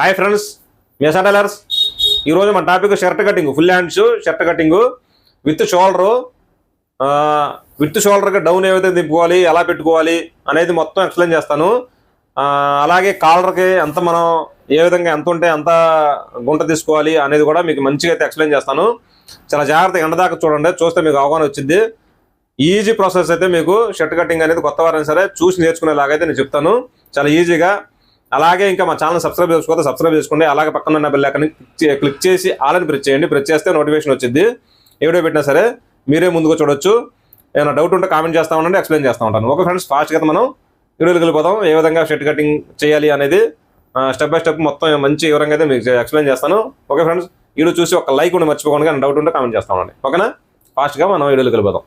Hi friends మేసా tailors ఈరోజు మన topic shirt cutting full hands shirt cutting with shoulder with షోల్డర్కి down ఏవైతే దింపుకోవాలి ఎలా పెట్టుకోవాలి అనేది మొత్తం ఎక్స్ప్లెయిన్ చేస్తాను. అలాగే కాలర్కి ఎంత మనం ఏ విధంగా ఎంత ఉంటే ఎంత గుంట తీసుకోవాలి అనేది కూడా మీకు మంచిగా అయితే ఎక్స్ప్లెయిన్ చేస్తాను. చాలా జాగ్రత్తగా ఎండదాకా చూడండి చూస్తే మీకు అవగాహన వచ్చింది. ఈజీ ప్రాసెస్ అయితే మీకు షర్ట్ కటింగ్ అనేది కొత్త వారైనా సరే చూసి నేర్చుకునేలాగైతే నేను చెప్తాను. చాలా ఈజీగా అలాగే ఇంకా మా ఛానల్ సబ్స్క్రైబ్ చేసుకోతే సబ్స్క్రైబ్ చేసుకోండి. అలాగే పక్కన ఉన్న బెల్ ఐకాన్ క్లిక్ చేసి ఆలని ప్రెస్ చేయండి. ప్రెస్ చేస్తే నోటిఫికేషన్ వచ్చింది ఏ వీడియో పెట్టినా సరే మీరే ముందుగా చూడొచ్చు. ఏమైనా డౌట్ ఉంటే కామెంట్ చేస్తా ఉండండి ఎక్స్ప్లెయిన్ చేస్తూ ఉంటాను. ఓకే ఫ్రెండ్స్ ఫాస్ట్గా మనం వీడియోకి వెళ్ళిపోతాం ఏ విధంగా షర్ట్ కటింగ్ చేయాలి అనేది స్టెప్ బై స్టెప్ మొత్తం మంచి వివరంగా అయితే మీకు ఎక్స్ప్లెయిన్ చేస్తాను. ఓకే ఫ్రెండ్స్ వీడియో చూసి ఒక లైక్ ఉండి మర్చిపోకుండా డౌట్ ఉంటే కామెంట్ చేస్తా ఉండండి. ఓకేనా? ఫాస్ట్గా మనం వీడియోకి వెళ్ళిపోతాం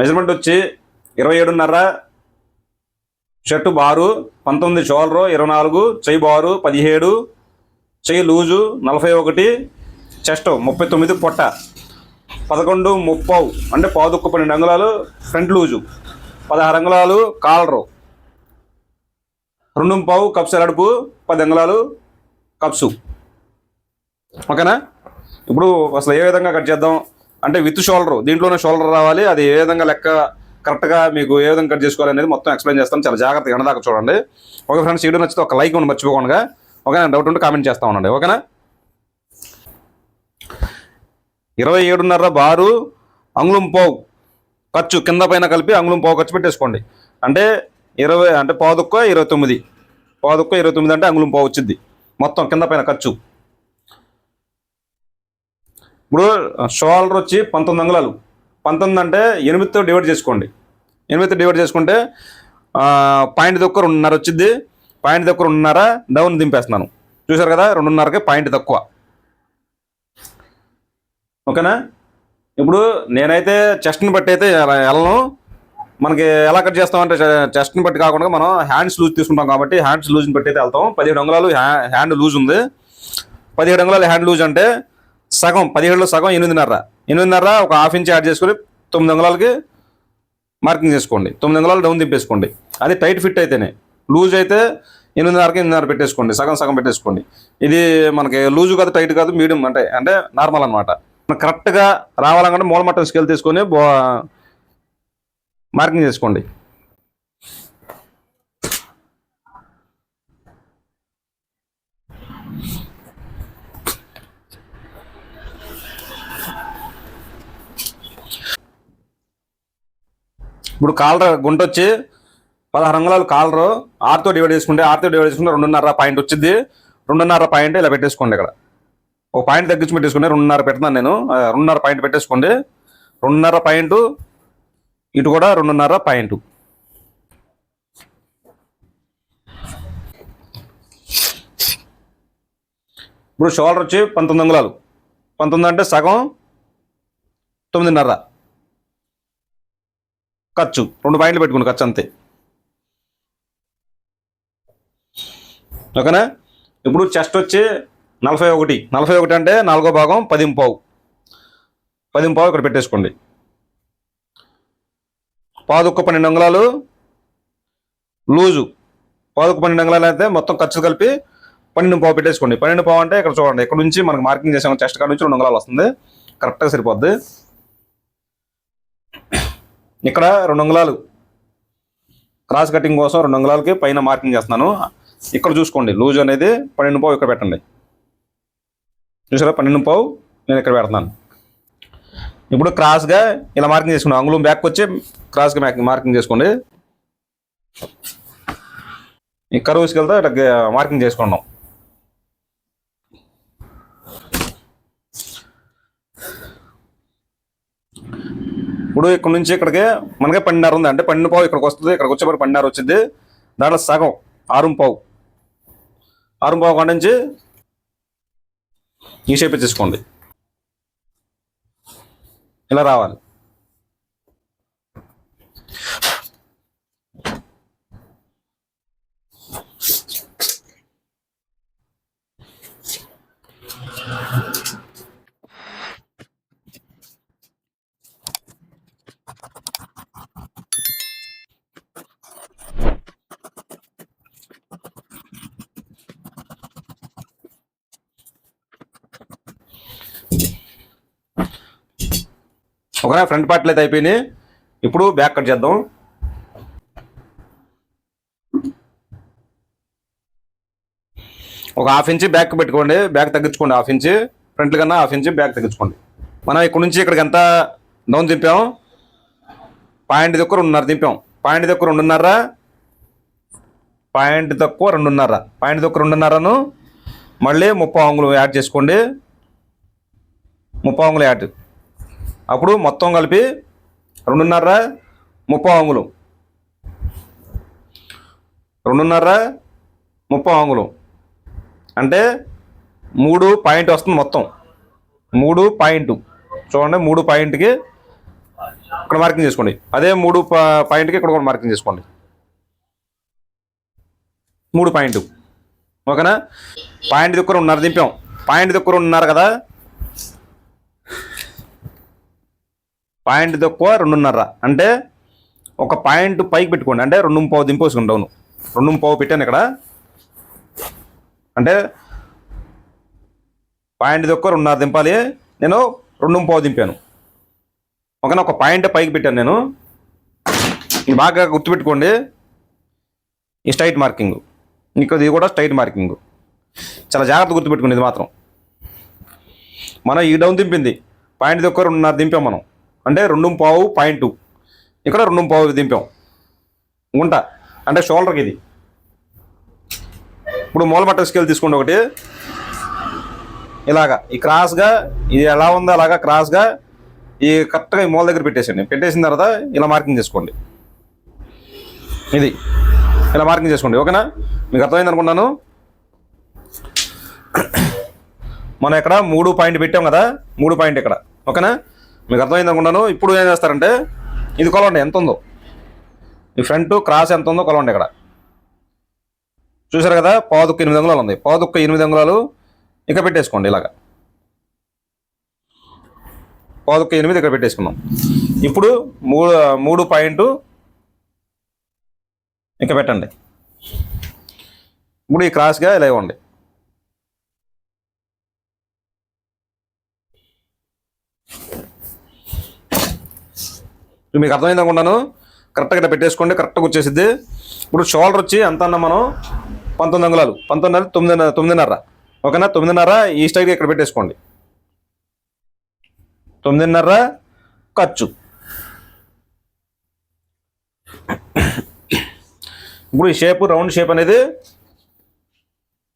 మెజర్మెంట్ వచ్చి ఇరవై ఏడున్నర షర్టు బారు పంతొమ్మిది షోల్డరు ఇరవై నాలుగు చెయ్యి బారు పదిహేడు చెయ్యి లూజు నలభై ఒకటి చెస్ట్ ముప్పై తొమ్మిది పొట్ట పదకొండు ముప్పవు అంటే పాదుకు పన్నెండు అంగుళాలు ఫ్రంట్ లూజు పదహారు అంగుళాలు కాలరు రెండు పావు కప్స్ అడుపు పది అంగుళాలు కప్సు. ఓకేనా? ఇప్పుడు అసలు ఏ విధంగా కట్ చేద్దాం? అంటే విత్ షోల్డర్ దీంట్లోనే షోల్డర్ రావాలి. అది ఏ విధంగా లెక్క కరెక్ట్గా మీకు ఏ విధంగా కట్ చేసుకోవాలి అనేది మొత్తం ఎక్స్ప్లెయిన్ చేస్తాను. చాలా జాగ్రత్తగా ఎండదాకా చూడండి. ఓకే ఫ్రెండ్స్ వీడియో నచ్చితే ఒక లైక్ ఉండి మర్చిపోకుండా. ఓకేనా? డౌట్ ఉంటే కామెంట్ చేస్తా ఉండండి. ఓకేనా? ఇరవై ఏడున్నర బారు అంగుళం పావు ఖర్చు కింద పైన కలిపి అంగుళం పావు ఖర్చు పెట్టేసుకోండి. అంటే ఇరవై అంటే పాదుక్క ఇరవై తొమ్మిది. పాదుక్క ఇరవై తొమ్మిది అంటే అంగుళం పావు వచ్చింది. మొత్తం కింద పైన ఖర్చు. ఇప్పుడు షోల్డర్ వచ్చి పంతొమ్మిది అంగుళాలు. పంతొమ్మిది అంటే ఎనిమిదితో డివైడ్ చేసుకోండి. ఎనిమిదితో డివైడ్ చేసుకుంటే పాయింట్ దగ్గర రెండున్నర వచ్చింది పాయింట్ దగ్గర రెండున్నర డౌన్ దింపేస్తున్నాను. చూసారు కదా రెండున్నరకి పాయింట్ తక్కువ. ఓకేనా? ఇప్పుడు నేనైతే చెస్ట్ని బట్టి అయితే వెళ్ళను. మనకి ఎలా కట్ చేస్తామంటే చెస్ట్ని బట్టి కాకుండా మనం హ్యాండ్స్ లూజ్ తీసుకుంటాం కాబట్టి హ్యాండ్స్ లూజ్ని బట్టి అయితే వెళ్తాం. పదిహేడు అంగుళాలు హ్యా- హ్యాండ్ లూజ్ ఉంది. పదిహేడు అంగుళాలు హ్యాండ్ లూజ్ అంటే సగం పదిహేడులో సగం ఎనిమిదిన్నర. ఎనిమిదిన్నర ఒక హాఫ్ ఇంచ్ యాడ్ చేసుకొని తొమ్మిది అంగుళాలకి మార్కింగ్ చేసుకోండి. తొమ్మిది అంగుళాలు డౌన్ దింపేసుకోండి అది టైట్ ఫిట్ అయితేనే. లూజ్ అయితే ఎనిమిదిన్నరకి ఎనిమిదిన్నర పెట్టేసుకోండి. సగం సగం పెట్టేసుకోండి. ఇది మనకి లూజు కాదు టైట్ కాదు మీడియం అంటే అంటే నార్మల్ అనమాట కరెక్ట్గా రావాలనుకుంటే మూల మట్టం స్కేల్ తీసుకొని మార్కింగ్ చేసుకోండి. ఇప్పుడు కాలర్ గుంట వచ్చి పదహారు అంగుళాలు కాలరు ఆరుతో డివైడ్ చేసుకుంటే ఆరుతో డివైడ్ చేసుకుంటే రెండున్నర పాయింట్ వచ్చింది రెండున్నర పాయింట్ ఇలా పెట్టేసుకోండి ఇక్కడ. ఒక పాయింట్ తగ్గించి పెట్టేసుకుంటే రెండున్నర పెడుతున్నాను నేను. రెండున్నర పాయింట్ పెట్టేసుకోండి. రెండున్నర పాయింట్ ఇటు కూడా రెండున్నర పాయింట్. ఇప్పుడు షోల్డర్ వచ్చి పంతొమ్మిది అంగుళాలు. పంతొమ్మిది అంటే సగం తొమ్మిదిన్నర. ఖర్చు. రెండు పాయింట్లు పెట్టుకుని ఖర్చు అంతే. ఓకేనా? ఇప్పుడు చెస్ట్ వచ్చి నలభై ఒకటి. నలభై ఒకటి అంటే నాలుగో భాగం పదింపావు పదింపావు ఇక్కడ పెట్టేసుకోండి. పాదుక్క పన్నెండు అంగుళాలు. లూజు. పాదుక్క పన్నెండు అంగుళాలు అయితే మొత్తం ఖర్చు కలిపి పన్నెండు పావు పెట్టేసుకోండి. పన్నెండు పావు అంటే ఇక్కడ చూడండి ఇక్కడ నుంచి మనకు మార్కింగ్ చేసాము చెస్ట్ కాడ నుంచి రెండు అంగుళాలు వస్తుంది. కరెక్ట్గా సరిపోద్ది. ఇక్కడ రెండు అంగుళాలు. క్రాస్ కటింగ్ కోసం రెండు అంగుళాలకి పైన మార్కింగ్ చేస్తున్నాను. ఇక్కడ చూసుకోండి లూజ్ అనేది పన్నెండు పావు ఇక్కడ పెట్టండి. చూసారా పన్నెండు పావు నేను ఇక్కడ పెడుతున్నాను. ఇప్పుడు క్రాస్గా ఇలా మార్కింగ్ చేసుకోండి. అంగుళం బ్యాక్ వచ్చి క్రాస్గా మార్కింగ్ చేసుకోండి. ఈ కరువు తీసుకెళ్తే ఇట్లా మార్కింగ్ చేసుకున్నాం. ఇప్పుడు ఇక్కడ నుంచి ఇక్కడికి మనకే పన్నెండున్నర ఉంది. అంటే పన్నెండు పావు ఇక్కడికి వస్తుంది. ఇక్కడికి వచ్చేప్పటికి పన్నెండున్నర వచ్చింది. దాంట్లో సగం ఆరుం పావు. ఆరుం పావు కాడ నుంచి ఈ షేప్ తీసుకోండి. ఇలా రావాలి. ఒకనే ఫ్రంట్ పార్ట్లు అయితే అయిపోయినాయి. ఇప్పుడు బ్యాక్ కట్ చేద్దాం. ఒక హాఫ్ ఇంచ్ బ్యాక్ పెట్టుకోండి బ్యాక్ తగ్గించుకోండి హాఫ్ ఇంచ్. ఫ్రంట్ కన్నా హాఫ్ ఇంచ్ బ్యాక్ తగ్గించుకోండి. మనం ఇక్కడ నుంచి ఇక్కడికి ఎంత డౌన్ దింపాం? పాయింట్ దగ్గర రెండున్నర దింపాం. పాయింట్ దగ్గర రెండున్నర పాయింట్ తక్కువ రెండున్నర. పాయింట్ తక్కువ రెండున్నరను మళ్ళీ ముప్పై అంగులు యాడ్ చేసుకోండి. ముప్పై అంగులు యాడ్. అప్పుడు మొత్తం కలిపి రెండున్నర ముప్పై అంగులు రెండున్నర ముప్పై అంగులు అంటే మూడు పాయింట్ వస్తుంది మొత్తం. మూడు పాయింట్. చూడండి మూడు పాయింట్కి ఇక్కడ మార్కింగ్ చేసుకోండి. అదే మూడు పాయింట్కి ఇక్కడ కూడా మార్కింగ్ చేసుకోండి. మూడు పాయింట్. ఓకేనా? పాయింట్ దగ్గర ఉన్నారు దింపాం. పాయింట్ దగ్గర ఉన్నారు కదా? పాయింట్ తక్కువ రెండున్నర. అంటే ఒక పాయింట్ పైకి పెట్టుకోండి. అంటే రెండు పావు దింపేసుకుని డౌన్ రెండు పావు పెట్టాను ఇక్కడ. అంటే పాయింట్ తక్కువ రెండున్నర దింపాలి. నేను రెండు పావు దింపాను. ఒకనా ఒక పాయింట్ పైకి పెట్టాను నేను. ఇది బాగా గుర్తుపెట్టుకోండి. ఈ స్ట్రైట్ మార్కింగ్. ఇంకా ఇది కూడా స్ట్రైట్ మార్కింగ్. చాలా జాగ్రత్త గుర్తుపెట్టుకోండి ఇది మాత్రం. మనం ఈ డౌన్ దింపింది. పాయింట్ దగ్గర రెండున్నర దింపాం మనం. అంటే రెండు పావు పాయింట్ ఇక్కడ రెండు పావు దింపాం. గుంట. అంటే షోల్డర్కి ఇది. ఇప్పుడు మూలమట్ట స్కేల్ తీసుకోండి ఒకటి. ఇలాగా. ఈ క్రాస్గా ఇది ఎలా ఉందో అలాగా క్రాస్గా ఈ కరెక్ట్గా ఈ మూల దగ్గర పెట్టేసండి పెట్టేసిన తర్వాత ఇలా మార్కింగ్ చేసుకోండి. ఇది. ఇలా మార్కింగ్ చేసుకోండి. ఓకేనా? మీకు అర్థమైంది అనుకుంటాను? మనం ఇక్కడ మూడు పాయింట్ పెట్టాం కదా. మూడు పాయింట్ ఇక్కడ. ఓకేనా? మీకు అర్థమైంది అనుకుంటాను. ఇప్పుడు ఏం చేస్తారంటే ఇది కొలవండి ఎంత ఉందో. ఈ ఫ్రంట్ క్రాస్ ఎంత ఉందో కొలవండి ఇక్కడ. చూసారు కదా పాదుక్క ఎనిమిది అంగుళాలు ఉంది పాదుక్క ఎనిమిది అంగుళాలు ఇక పెట్టేసుకోండి ఇలాగా. పాదుక్క ఎనిమిది ఇక్కడ పెట్టేసుకున్నాం ఇప్పుడు మూడు మూడు పాయింట్ ఇక పెట్టండి. ఇప్పుడు ఈ క్రాస్గా ఇలా ఇవ్వండి. ఇప్పుడు మీకు అర్థమైంది అనుకుంటాను? కరెక్ట్గా పెట్టేసుకోండి కరెక్ట్గా వచ్చేసిద్ది ఇప్పుడు షోల్డర్ వచ్చి ఎంత అన్నా మనం పంతొమ్మిది అంగుళాలు పంతొమ్మిది తొమ్మిది తొమ్మిదిన్నర. ఓకేనా? తొమ్మిదిన్నర ఈ స్టైల్గా ఇక్కడ పెట్టేసుకోండి. తొమ్మిదిన్నర ఖర్చు. ఇప్పుడు ఈ షేప్ రౌండ్ షేప్ అనేది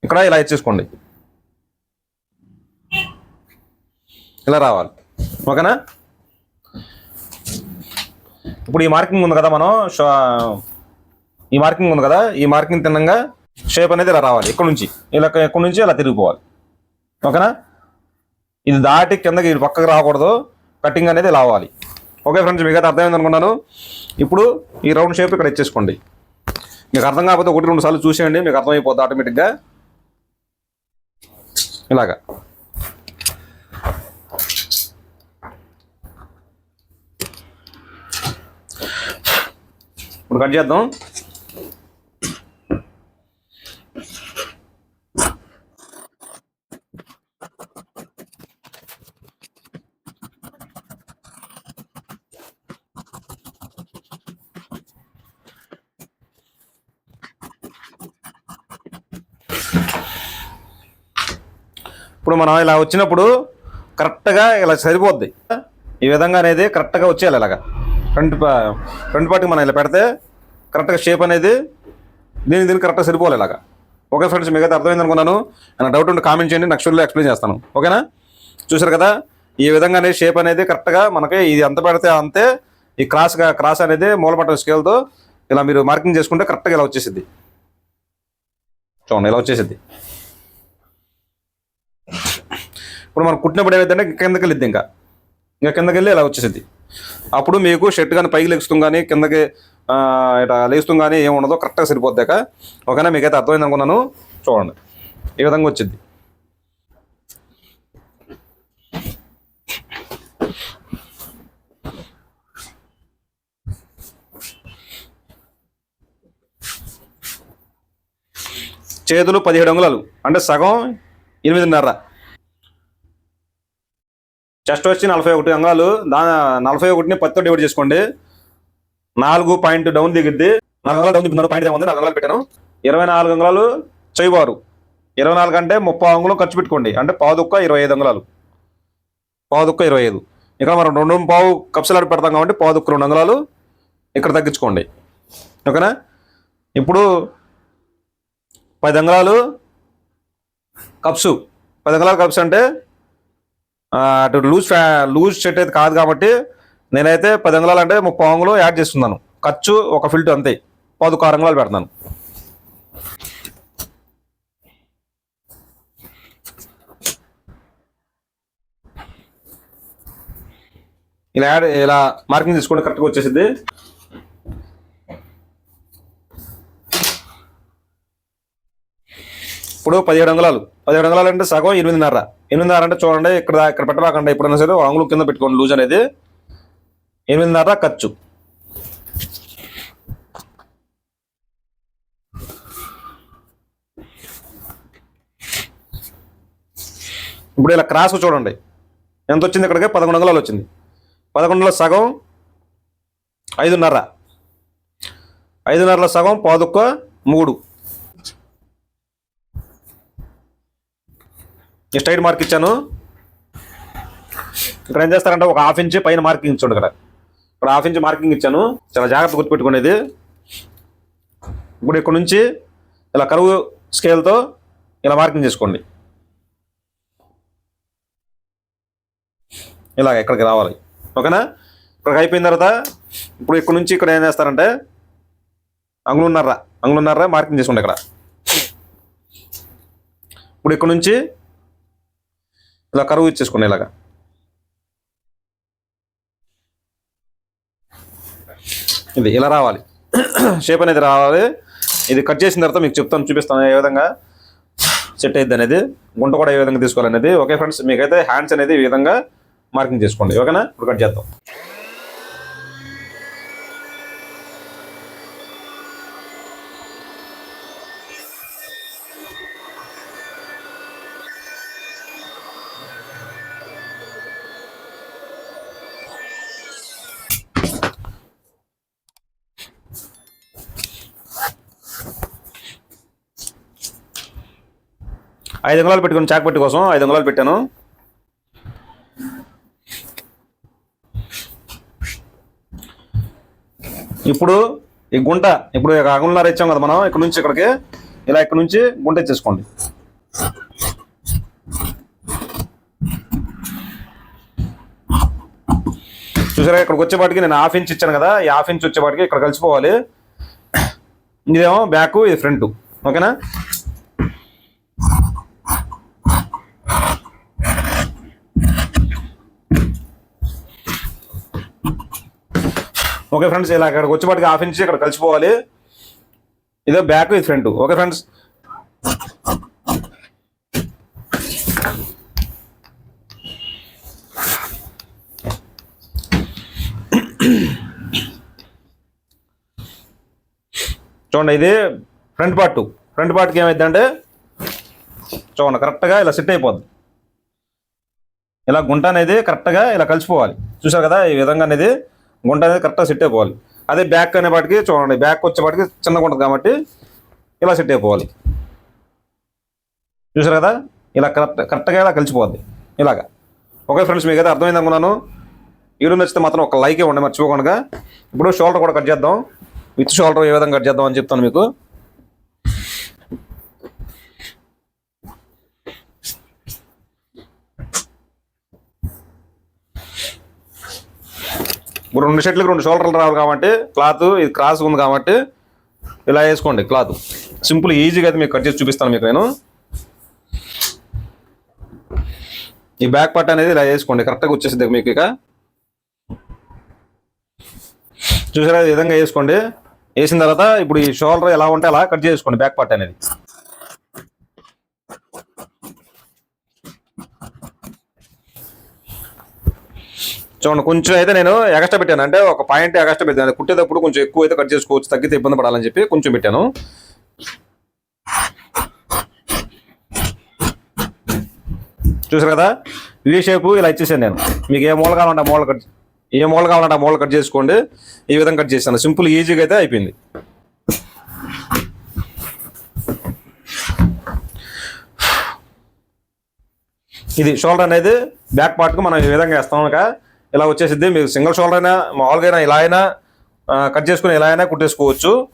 ఇక్కడ ఇలా ఇచ్చేసుకోండి. ఇలా రావాలి. ఓకేనా? ఇప్పుడు ఈ మార్కింగ్ ఉంది కదా మనం ఈ మార్కింగ్ ఉంది కదా ఈ మార్కింగ్ తిన్నంగా షేప్ అనేది ఇలా రావాలి ఇక్కడ నుంచి. ఇలా ఇక్కడ నుంచి ఇలా తిరిగిపోవాలి. ఓకేనా? ఇది దాటి కిందకి ఇది పక్కకు రాకూడదు. కటింగ్ అనేది ఇలా అవ్వాలి. ఓకే ఫ్రెండ్స్ మీకు అయితే అర్థమైంది అనుకున్నాను. ఇప్పుడు ఈ రౌండ్ షేప్ ఇక్కడ ఇచ్చేసుకోండి మీకు అర్థం కాకపోతే ఒకటి రెండు సార్లు చూసేయండి మీకు అర్థమైపోద్ది ఆటోమేటిక్గా. ఇలాగా. ఇప్పుడు కట్ చేద్దాం. ఇప్పుడు మనం ఇలా వచ్చినప్పుడు కరెక్ట్గా ఇలా సరిపోద్ది. ఈ విధంగా అనేది కరెక్ట్గా వచ్చేయాలి ఇలాగా. ఫ్రంట్ ఫ్రంట్ పార్ట్కి మనం ఇలా పెడితే కరెక్ట్గా షేప్ అనేది దీని దీన్ని కరెక్ట్గా సరిపోవాలి ఇలాగా. ఓకే ఫ్రెండ్స్ మీకు అయితే అర్థమైంది అనుకున్నాను. నాకు డౌట్ ఉంటే కామెంట్ చేయండి నెక్స్ట్ షోలో ఎక్స్ప్లెయిన్ చేస్తాను. ఓకేనా చూసారు కదా? ఈ విధంగా అనేది షేప్ అనేది కరెక్ట్గా మనకి ఇది ఎంత పెడితే అంతే ఈ క్రాస్గా క్రాస్ అనేది మూలపట్ట స్కేల్తో ఇలా మీరు మార్కింగ్ చేసుకుంటే కరెక్ట్గా ఇలా వచ్చేసింది చూడండి ఇలా వచ్చేసింది ఇప్పుడు మనం కుట్టినప్పుడు ఏమైతే కిందకి వెళ్ళిద్ది ఇంకా. ఇంకా కిందకి వెళ్ళి ఇలా వచ్చేసింది అప్పుడు మీకు షర్ట్ కానీ పైకి లెగుస్తుంది కానీ కిందకి ఇట్లా లేస్తుంది కానీ ఏమి ఉండదు కరెక్ట్గా సరిపోద్దాక ఓకేనా? మీకైతే అర్థమైంది అనుకున్నాను. చూడండి. ఈ విధంగా వచ్చింది. చేతులు పదిహేడు అంగుళాలు. అంటే సగం ఎనిమిదిన్నర. చెస్ట్ వచ్చి నలభై ఒకటి అంగాలు దా నలభై ఒకటిని పత్తితో డివైడ్ చేసుకోండి. నాలుగు పాయింట్ డౌన్ దిగుద్ది. నాలుగు డౌన్ దిగుతున్నారు పాయింట్ ఏముంది నాలుగు అంగాలు పెట్టాను. ఇరవై నాలుగు అంగుళాలు చేయవారు ఇరవై నాలుగు అంటే ముప్పై అంగుళం ఖర్చు పెట్టుకోండి. అంటే పావు ఇరవై ఐదు అంగుళాలు పాదుక్క ఇరవై ఐదు. ఇక్కడ మనం రెండు పావు కప్సలాడు పెడతాం కాబట్టి పావు రెండు అంగుళాలు ఇక్కడ తగ్గించుకోండి. ఓకేనా? ఇప్పుడు పది అంగుళాలు కప్సు. పది అంగుళాలు కప్స్ అంటే అటు లూజ్ ఫ్యా లూజ్ షర్ట్ అయితే కాదు కాబట్టి నేనైతే పది అంగుళాలు అంటే ముప్పై అంగులు యాడ్ చేస్తున్నాను ఖర్చు ఒక ఫిల్ట్ అంతే. పదకొండు అంగుళాలు పెడతాను. ఇలా యాడ్ ఇలా మార్కింగ్ తీసుకుంటే కరెక్ట్గా వచ్చేసింది ఇప్పుడు పదిహేడు అంగుళాలు పదిహేడు అంగుళాలు అంటే సగం ఎనిమిదిన్నర. ఎనిమిదిన్నర అంటే చూడండి ఇక్కడ ఇక్కడ పెట్టబాకండి. ఎప్పుడైనా సరే ఆంగ్లు కింద పెట్టుకోండి లూజ్ అనేది. ఎనిమిదిన్నర ఖర్చు. ఇప్పుడు ఇలా క్రాస్ చూడండి. ఎంత వచ్చింది ఇక్కడికి? పదకొండు వందలు వచ్చింది. పదకొండులో సగం ఐదున్నర. ఐదున్నరలో సగం పాదుక్క మూడు. ఈ స్ట్రైట్ మార్క్ ఇచ్చాను. ఇక్కడ ఏం చేస్తారంటే ఒక హాఫ్ ఇంచ్ పైన మార్కింగ్ ఇచ్చాడు ఇక్కడ. ఇక్కడ హాఫ్ ఇంచ్ మార్కింగ్ ఇచ్చాను. చాలా జాగ్రత్త గుర్తుపెట్టుకునేది. ఇప్పుడు ఇక్కడ నుంచి ఇలా కరువు స్కేల్తో ఇలా మార్కింగ్ చేసుకోండి. ఇలా ఇక్కడికి రావాలి. ఓకేనా? ఇక్కడికి అయిపోయిన తర్వాత ఇప్పుడు ఇక్కడ నుంచి ఇక్కడ ఏం చేస్తారంటే అంగులున్నర అంగులున్నర మార్కింగ్ చేసుకోండి ఇక్కడ. ఇప్పుడు ఇక్కడ నుంచి ఇలా కరువు ఇచ్చేసుకోండి ఇలాగా. ఇది ఇలా రావాలి. షేప్ అనేది రావాలి. ఇది కట్ చేసిన తర్వాత మీకు చెప్తాను చూపిస్తాను ఏ విధంగా సెట్ అయ్యింది అనేది. గుంట కూడా ఏ విధంగా తీసుకోవాలనేది ఓకే ఫ్రెండ్స్ మీకైతే హ్యాండ్స్ అనేది ఈ విధంగా మార్కింగ్ చేసుకోండి. ఓకేనా? ఇప్పుడు కట్ చేద్దాం. ఐదు అంగుళాలు పెట్టుకుని చాక్ పెట్టి కోసం ఐదు అంగుళాలు పెట్టాను. ఇప్పుడు ఈ గుంట ఇప్పుడు ఒక అంగుళన్నర ఇచ్చాం కదా మనం ఇక్కడ నుంచి ఇక్కడికి ఇలా ఇక్కడ నుంచి గుంట ఇచ్చేసుకోండి. చూసారా ఇక్కడికి వచ్చేపాటికి నేను హాఫ్ ఇంచ్ ఇచ్చాను కదా ఈ హాఫ్ ఇంచ్ వచ్చేపాటికి ఇక్కడ కలిసిపోవాలి. ఇదేమో బ్యాక్ ఇది ఫ్రంట్. ఓకేనా? ఓకే ఫ్రెండ్స్ ఇలా ఇక్కడికి వచ్చేపాటికి హాఫ్ ఇంచ్ ఇక్కడ కలిసిపోవాలి. ఇదే బ్యాక్ ఇది ఫ్రంట్ ఓకే ఫ్రెండ్స్. చూడండి ఇది ఫ్రంట్ పార్ట్ ఫ్రంట్ పార్ట్కి ఏమైందంటే చూడండి కరెక్ట్గా ఇలా సెట్ అయిపోద్ది. ఇలా గుంట అనేది కరెక్ట్గా ఇలా కలిసిపోవాలి. చూసారు కదా ఈ విధంగా అనేది గుంట అనేది కరెక్ట్గా సెట్ అయిపోవాలి. అదే బ్యాక్ అనే వాటికి చూడండి బ్యాక్ వచ్చేపాటికి చిన్నగా ఉంటుంది కాబట్టి ఇలా సెట్ అయిపోవాలి. చూసారు కదా? ఇలా కరెక్ట్ కరెక్ట్గా ఇలా కలిసిపోద్ది. ఇలాగా. ఓకే ఫ్రెండ్స్ మీకు అయితే అర్థమైంది అనుకున్నాను. వీడియో నచ్చితే మాత్రం ఒక లైక్ ఇవ్వండి మర్చిపోకుండా. ఇప్పుడు షోల్డర్ కూడా కట్ చేద్దాం. విత్ షోల్డర్ ఏ విధంగా కట్ చేద్దాం అని చెప్తాను మీకు. రెండు షర్ట్లకు రెండు షోల్డర్లు రావాలి కాబట్టి క్లాత్ ఇది క్రాస్ ఉంది కాబట్టి ఇలా వేసుకోండి క్లాత్. సింపుల్ ఈజీగా అయితే మీకు కట్ చేసి చూపిస్తాను మీకు నేను. ఈ బ్యాక్ పార్ట్ అనేది ఇలా వేసుకోండి కరెక్ట్గా వచ్చేసింది మీకు ఇక. చూసారా ఈ విధంగా వేసుకోండి. వేసిన తర్వాత ఇప్పుడు ఈ షోల్డర్ ఎలా ఉంటే అలా కట్ చేసుకోండి బ్యాక్ పార్ట్ అనేది. చూడండి కొంచెం అయితే నేను ఎగస్ట్రా పెట్టాను. అంటే ఒక పాయింట్ ఎగస్ట్రా పెట్టాను. కుట్టేటప్పుడు కొంచెం ఎక్కువ అయితే కట్ చేసుకోవచ్చు తగ్గితే ఇబ్బంది పడాలని చెప్పి కొంచెం పెట్టాను. చూసారు కదా? వీ షేపు ఇలా ఇచ్చేసాను నేను. మీకు ఏ మూల కావాలంటే మూల కట్ ఏ మూల కావాలంటే ఆ మూల కట్ చేసుకోండి. ఈ విధంగా కట్ చేశాను. సింపుల్ ఈజీగా అయితే అయిపోయింది. ఇది షోల్డర్ అనేది బ్యాక్ పార్ట్కు మనం ఈ విధంగా వేస్తాం కనుక ఇలా వచ్చేసిద్ది. మీరు సింగిల్ షోల్డర్ అయినా మామూలుగా అయినా ఇలా అయినా కట్ చేసుకుని ఇలా అయినా కుట్టేసుకోవచ్చు.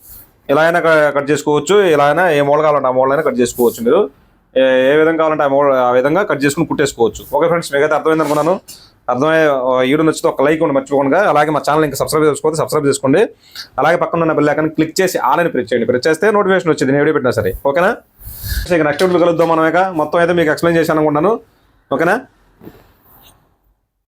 ఇలా అయినా క- కట్ చేసుకోవచ్చు. ఇలా అయినా ఏ మోడల్ కావాలంటే ఆ మోడల్ అయినా కట్ చేసుకోవచ్చు మీరు. ఏ విధంగా కావాలంటే ఆ మోడల్ ఆ విధంగా కట్ చేసుకుని కుట్టేసుకోవచ్చు. ఓకే ఫ్రెండ్స్ మీకైతే అర్థమైంది అనుకున్నాను. అర్థమయ్యే వీడియో నచ్చితే ఒక లైక్ ఉండి మర్చిపోకుండా అలాగే మా ఛానల్ ఇంకా సబ్స్క్రైబ్ చేసుకోండి సబ్స్క్రైబ్ చేసుకోండి. అలాగే పక్కన ఉన్న బెల్ ఐకాన్ క్లిక్ చేసి ఆల్ అని ప్రెస్ చేయండి. ప్రెస్ చేస్తే నోటిఫికేషన్ వచ్చింది నేను వీడియో పెట్టినా సరే. ఓకేనా? ఇక నెక్స్ట్ వీడియో కలుద్దాం మనం ఇక. మొత్తం అయితే మీకు ఎక్స్ప్లెయిన్ చేశాను అనుకుంటున్నాను ఓకేనా?